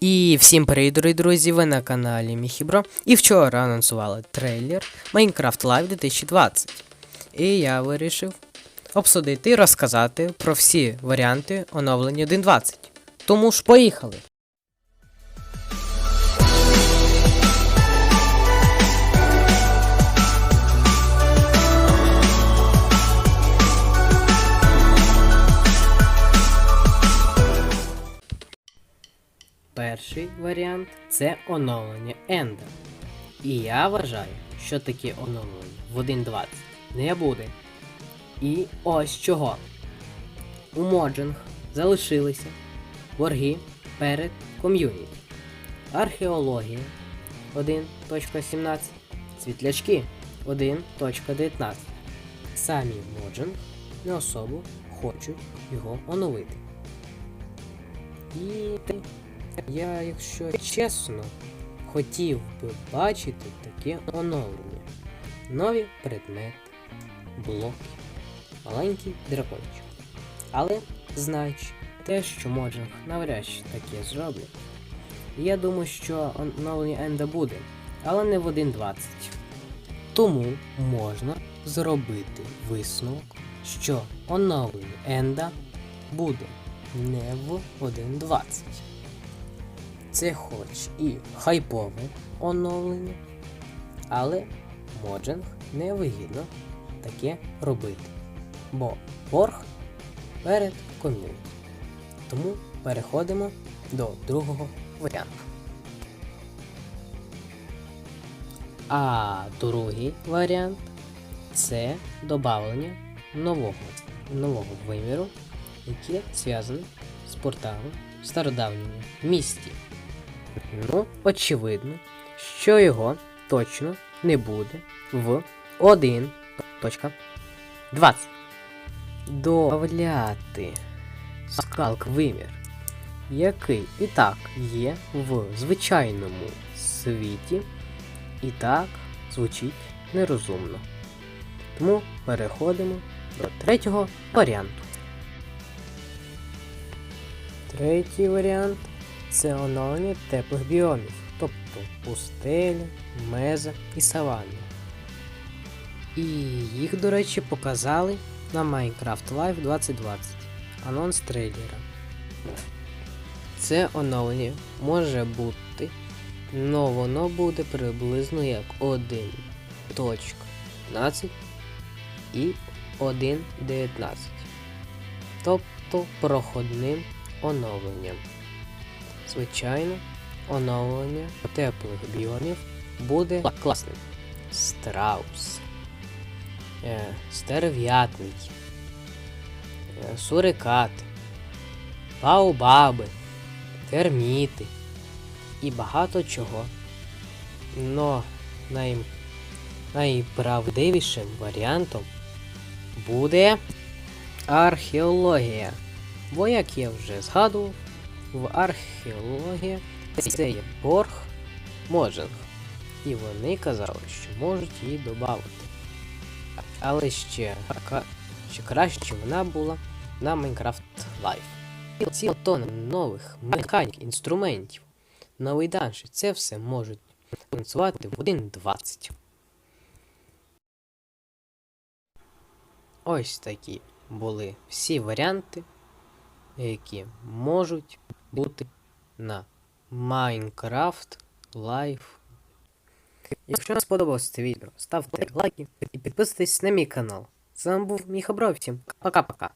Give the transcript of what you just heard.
І всім привіт, дорогі друзі! Ви на каналі Міхібро. І вчора анонсували трейлер Minecraft Live 2020. І я вирішив обсудити і розказати про всі варіанти оновлення 1.20. Тому ж поїхали! Варіант це оновлення Ender. І я вважаю, що таке оновлення в 1.20 не буде. І ось чого. У Моджинг залишилися борги перед ком'юніті. Археологія 1.17, світлячки 1.19. Самі Моджинг не особо хочуть його оновити. І я, якщо чесно, хотів би бачити таке оновлення. Нові предмети, блоки, маленький дракончик. Але, знаючи те, що Моджинг навряд чи таке зроблять, я думаю, що оновлення Енда буде, але не в 1.20. Тому можна зробити висновок, що оновлення Енда буде не в 1.20. Це хоч і хайпове оновлення, але Моджинг не вигідно таке робити. Бо борг перед ком'юніті. Тому переходимо до другого варіанту. А другий варіант це додавлення нового, нового виміру, яке зв'язане з порталом в стародавньому місті. Ну, очевидно, що його точно не буде в 1.20. Добавляти скалк вимір, який і так є в звичайному світі, і так звучить нерозумно. Тому переходимо до третього варіанту. Третій варіант це оновлення теплих біомів, тобто пустелі, меза і саванни. І їх, до речі, показали на Minecraft Live 2020 анонс трейлера. Це оновлення може бути, но воно буде приблизно як 1.15 і 1.19. Тобто проходним оновленням. Звичайно, оновлення теплих біомів буде класним. Страус, е, стерв'ятник, е, сурикати, баобаби, терміти і багато чого. Но най... найправдивішим варіантом буде археологія. Бо, як я вже згадував, в археології це є борг Моджинг. І вони казали, що можуть її додати. Але ще, ще краще вона була на Minecraft Live. Ціла тонна нових механік, інструментів, новий данж. Це все можуть танцювати в 1.20. Ось такі були всі варіанти, які можуть бути на Minecraft Live. Якщо вам сподобалось це відео, ставте лайки і підписуйтесь на мій канал. З вами був Міха Бро, всім пока-пока.